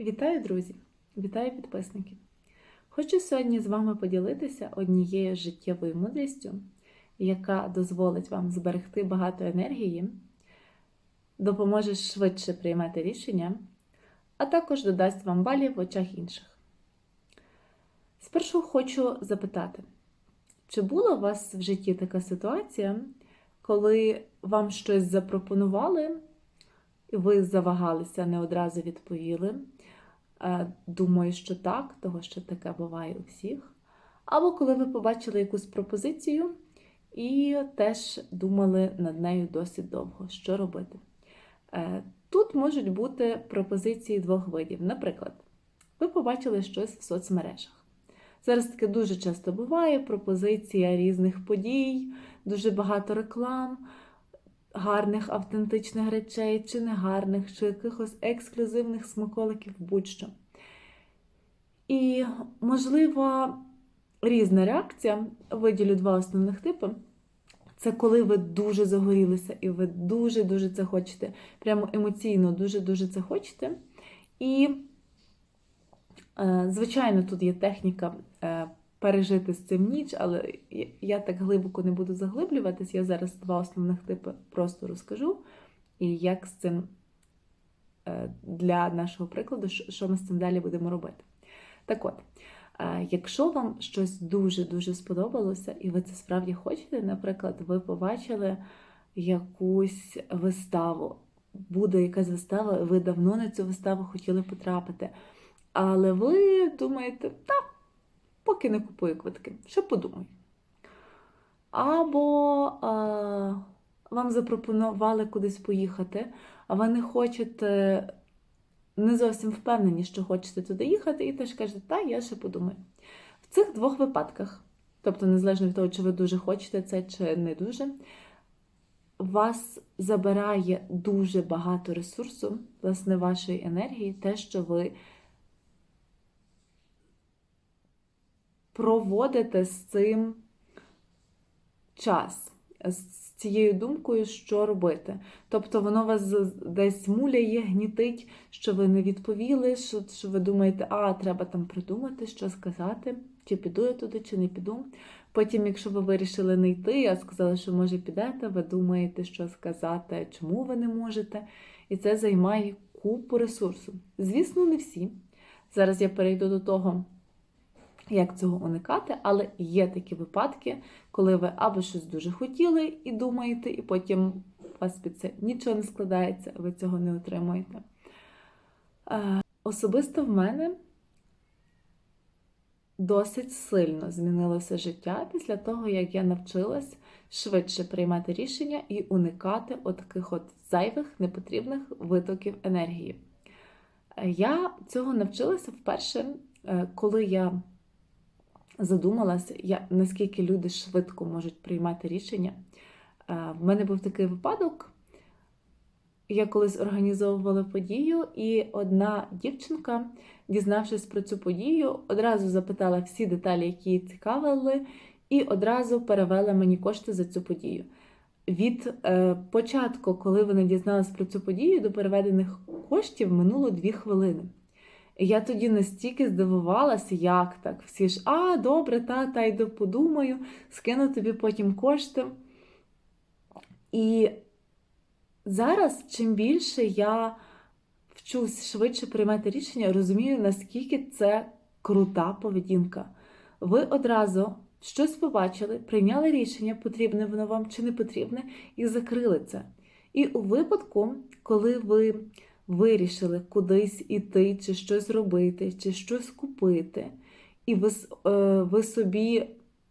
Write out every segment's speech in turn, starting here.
Вітаю, друзі! Вітаю підписники! Хочу сьогодні з вами поділитися однією життєвою мудрістю, яка дозволить вам зберегти багато енергії, допоможе швидше приймати рішення, а також додасть вам балів в очах інших. Спершу хочу запитати, чи була у вас в житті така ситуація, коли вам щось запропонували, і ви завагалися, не одразу відповіли? Е, Думаю, що так, того що таке буває у всіх. Або коли ви побачили якусь пропозицію і теж думали над нею досить довго, що робити. Е, Тут можуть бути пропозиції двох видів. Наприклад, ви побачили щось в соцмережах. Зараз таке дуже часто буває: пропозиція різних подій, дуже багато реклам, гарних автентичних речей, чи негарних, чи якихось ексклюзивних смаколиків, будь-що. І, можливо, різна реакція. Виділю два основних типи. Це коли ви дуже загорілися, і ви дуже-дуже це хочете, прямо емоційно дуже-дуже це хочете. І, е, звичайно, тут є техніка е, пережити з цим ніч, але я так глибоко не буду заглиблюватись. Я зараз два основних типи просто розкажу, і як з цим е, для нашого прикладу, що ми з цим далі будемо робити. Так от, якщо вам щось дуже-дуже сподобалося, і ви це справді хочете, наприклад, ви побачили якусь виставу, буде якась вистава, ви давно на цю виставу хотіли потрапити, але ви думаєте, так поки не купую квитки. Що подумаю? Або а, вам запропонували кудись поїхати, а ви не хочете, не зовсім впевнені, що хочете туди їхати, і теж кажете, та, я ще подумаю. В цих двох випадках, тобто, незалежно від того, чи ви дуже хочете це, чи не дуже, вас забирає дуже багато ресурсу, власне, вашої енергії, те, що ви проводите з цим час, з цією думкою, що робити. Тобто воно вас десь муляє, гнітить, що ви не відповіли, що, що ви думаєте, а, треба там придумати, що сказати, чи піду я туди, чи не піду. Потім, якщо ви вирішили не йти, а сказали, що може підете, ви думаєте, що сказати, чому ви не можете. І це займає купу ресурсу. Звісно, не всі. Зараз я перейду до того як цього уникати, але є такі випадки, коли ви або щось дуже хотіли і думаєте, і потім у вас під це нічого не складається, ви цього не отримуєте. Е, особисто в мене досить сильно змінилося життя після того, як я навчилась швидше приймати рішення і уникати отаких от зайвих, непотрібних витоків енергії. Е, я цього навчилася вперше, е, коли я задумалася, я, наскільки люди швидко можуть приймати рішення. В мене був такий випадок. Я колись організовувала подію, і одна дівчинка, дізнавшись про цю подію, одразу запитала всі деталі, які її цікавили, і одразу перевела мені кошти за цю подію. Від е, початку, коли вона дізналась про цю подію, до переведених коштів минуло дві хвилини. Я тоді настільки здивувалася, як так. Всі ж, а, добре, та, та йду подумаю, скину тобі потім кошти. І зараз, чим більше я вчусь швидше приймати рішення, розумію, наскільки це крута поведінка. Ви одразу щось побачили, прийняли рішення, потрібне воно вам чи не потрібне, і закрили це. І у випадку, коли ви вирішили кудись іти, чи щось робити, чи щось купити, і ви, е, ви собі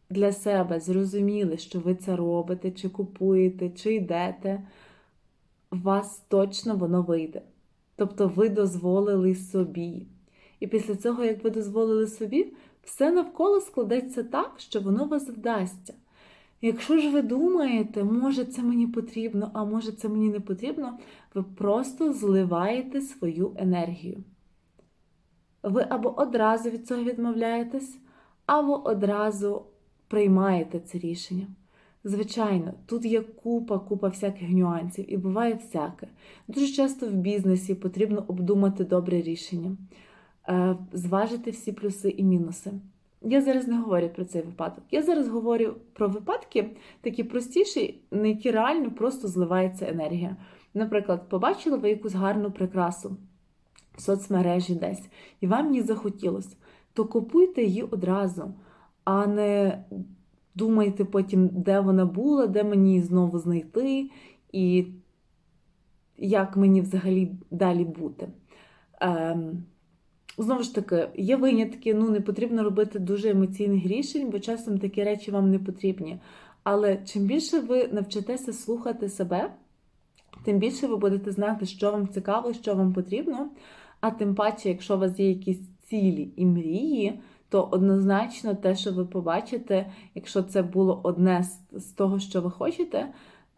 для себе зрозуміли, що ви це робите, чи купуєте, чи йдете, у вас точно воно вийде. Тобто ви дозволили собі. І після цього, як ви дозволили собі, все навколо складеться так, що воно вас вдасться. Якщо ж ви думаєте, може це мені потрібно, а може це мені не потрібно, ви просто зливаєте свою енергію. Ви або одразу від цього відмовляєтесь, або одразу приймаєте це рішення. Звичайно, тут є купа, купа всяких нюансів і буває всяке. Дуже часто в бізнесі потрібно обдумати добре рішення, е, зважити всі плюси і мінуси. Я зараз не говорю про цей випадок. Я зараз говорю про випадки такі простіші, на які реально просто зливається енергія. Наприклад, побачили ви якусь гарну прикрасу в соцмережі десь, і вам її захотілося, то купуйте її одразу, а не думайте потім, де вона була, де мені її знову знайти, і як мені взагалі далі бути. Ем, Знову ж таки, є винятки, ну не потрібно робити дуже емоційних рішень, бо часом такі речі вам не потрібні. Але чим більше ви навчитеся слухати себе, тим більше ви будете знати, що вам цікаво, що вам потрібно. А тим паче, якщо у вас є якісь цілі і мрії, то однозначно те, що ви побачите, якщо це було одне з- того, що ви хочете,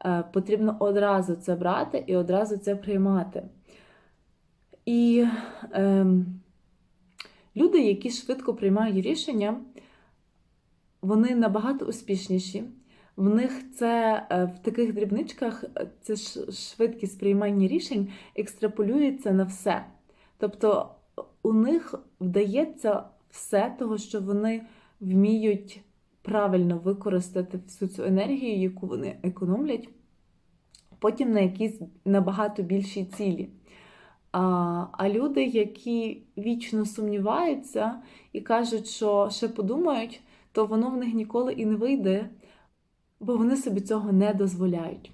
е, потрібно одразу це брати і одразу це приймати. І ем, люди, які швидко приймають рішення, вони набагато успішніші. В них це е, в таких дрібничках е, це швидкість приймання рішень екстраполюється на все. Тобто у них вдається все того, що вони вміють правильно використати всю цю енергію, яку вони економлять, потім на якісь набагато більші цілі. А, а люди, які вічно сумніваються і кажуть, що ще подумають, то воно в них ніколи і не вийде, бо вони собі цього не дозволяють.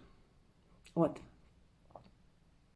От.